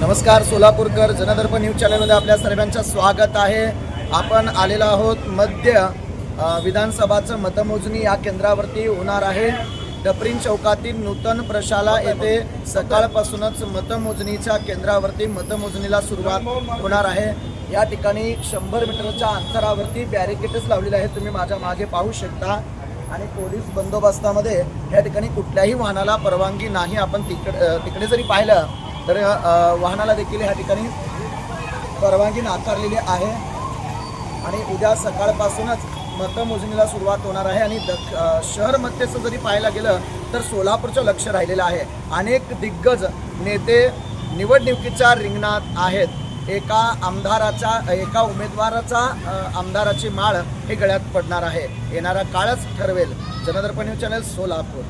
नमस्कार सोलापूरकर जनदर्पण न्यूज चॅनलमध्ये आपल्या सर्वांचं स्वागत आहे. आपण आलेलो आहोत मध्य विधानसभाचं मतमोजणी या केंद्रावरती होणार आहे. डपरीन चौकातील नूतन प्रशाला येथे सकाळपासूनच मतमोजणीच्या केंद्रावरती मतमोजणीला सुरुवात होणार आहे. या ठिकाणी शंभर मीटरच्या अंतरावरती बॅरिकेड्स लावलेले आहेत. तुम्ही माझ्या मागे पाहू शकता. आणि पोलीस बंदोबस्तामध्ये या ठिकाणी कुठल्याही वाहनाला परवानगी नाही. आपण तिकड तिकडे जरी पाहिलं तर वाहनाला देखील ह्या ठिकाणी परवानगी नाकारलेली आहे. आणि उद्या सकाळपासूनच मतमोजणीला सुरुवात होणार आहे आणि दक शहर मत्तेचं जरी पाहायला गेलं तर सोलापूरचं लक्ष राहिलेलं आहे. अनेक दिग्गज नेते निवडणुकीच्या रिंगणात आहेत. एका आमदाराच्या एका उमेदवाराचा आमदाराची माळ हे गळ्यात पडणार आहे. येणारा काळच ठरवेल. Jandarpan news channel Solapur.